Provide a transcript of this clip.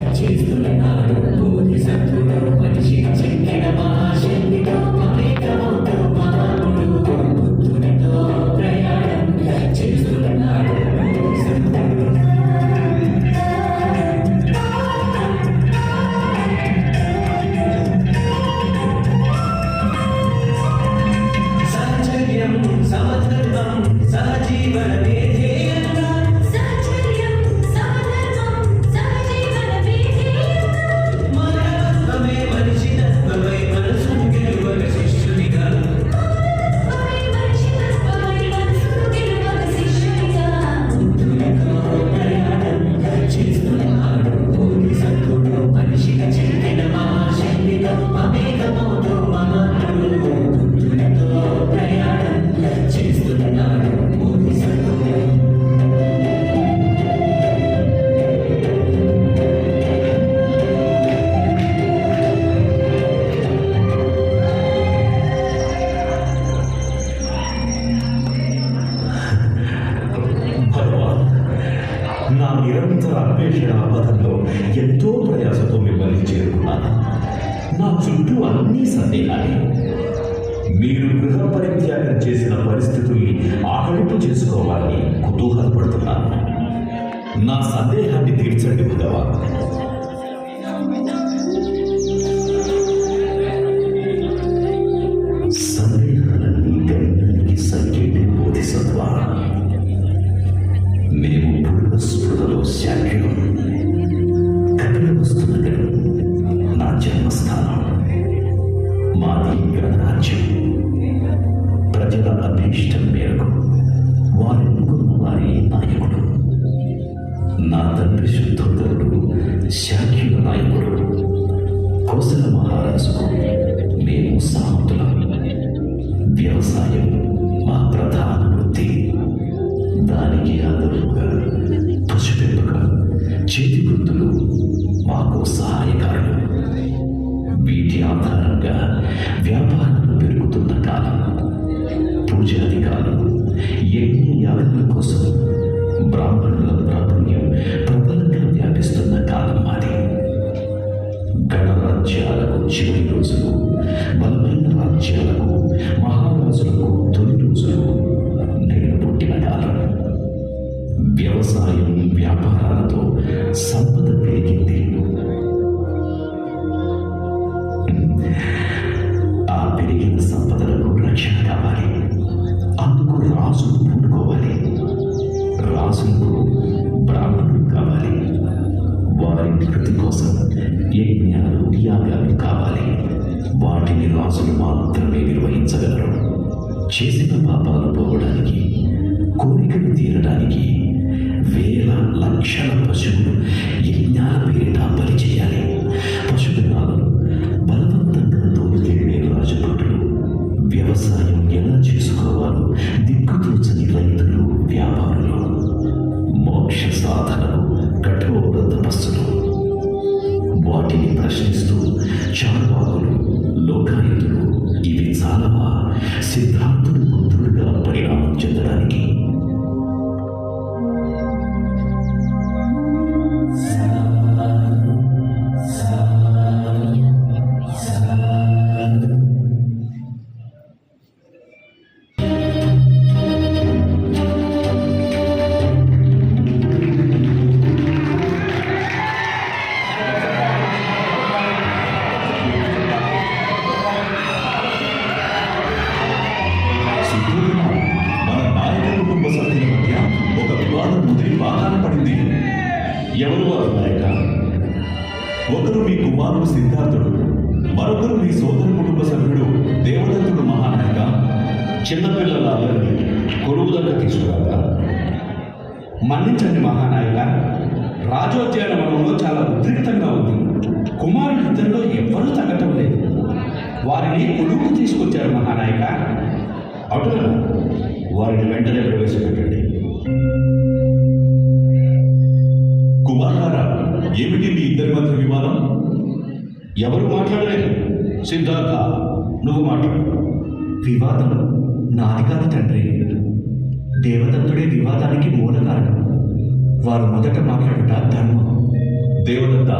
చేస్తున్నాడు బోధిసత్వుడు మనిషి చెక్కిన మహాశక్తితో అన్వేషణ పథంలో ఎంతో ప్రయాసతో మిమ్మల్ని చేరుకున్నాను. నా చుట్టూ అన్ని సందేహాలే మీరు గృహ పరిత్యాగం చేసిన పరిస్థితుల్ని ఆకలింపు చేసుకోవాలని కుతూహలపడుతున్నాను. నా సందేహాన్ని తీర్చండి భగవాన్ ఇష్టం మేరకు వారెన్నుకున్న వారి నాయకుడు. నా తండ్రి శుద్ధోదరుడు శాఖ్యుల నాయకుడు కోసల మహారాజుకు మేము సామంతులం వ్యవసాయం మా ప్రధాన వృత్తి. దానికి ఆదరువుగా వ్యవసాయం వ్యాపారాలతో సంపద పెరిగింది ఆ పెరిగిన సంపదలకు రక్షణ కావాలి. అందుకు రాజులు పూనుకోవాలి. రాజులకు బ్రాహ్మణులు కావాలి. వారి కృతి కోసం యజ్ఞాలు యాగాలు కావాలి. వాటిని రాజులు మాత్రమే నిర్వహించగలరు. చేసిన పాపాలు పోవడానికి కోరికలు తీరడానికి లక్షల పశువులు యజ్ఞాల పేరిట బలి చేయాలి పశుధనాలను బలవంతంగా తోలుకెళ్ళే రాజభటులు వ్యవసాయం ఎలా చేసుకోవాలో దిక్కుతోచని రైతులు వ్యాపారులు మోక్ష సాధనలు కఠోర తపస్సులు. వాటిని ప్రశ్నిస్తూ చార్వాకులు లోకాయుతులు ఇవి చాలా సిద్ధాంత నాయక ఒకరు మీ కుమారుడు సిద్ధార్థుడు మరొకరు మీ సోదర కుటుంబ సభ్యుడు దేవదత్తుడు మహానాయక చిన్నపిల్లలందరినీ అల్లరిని దగ్గర తీసుకురాగా మన్నించండి మహానాయక రాజోద్యానవనంలో చాలా ఉద్రిక్తంగా ఉంది. కుమారులిద్దరిలో ఎవ్వరూ తగ్గటం లేదు. వారిని కొడుకు తీసుకొచ్చారు మహానాయక. అటుగా వారిని వెంటనే ప్రవేశపెట్టండి. కుమారారా ఏమిటి మీ ఇద్దరి మధ్య వివాదం? ఎవరు మాట్లాడలేదు? సిద్ధార్థ నువ్వు మాట్లాడు. వివాదం నాది కాదు తండ్రి. దేవదత్తుడే వివాదానికి మూల కారణం వారు మొదట మాట్లాడుట ధర్మం. దేవదత్త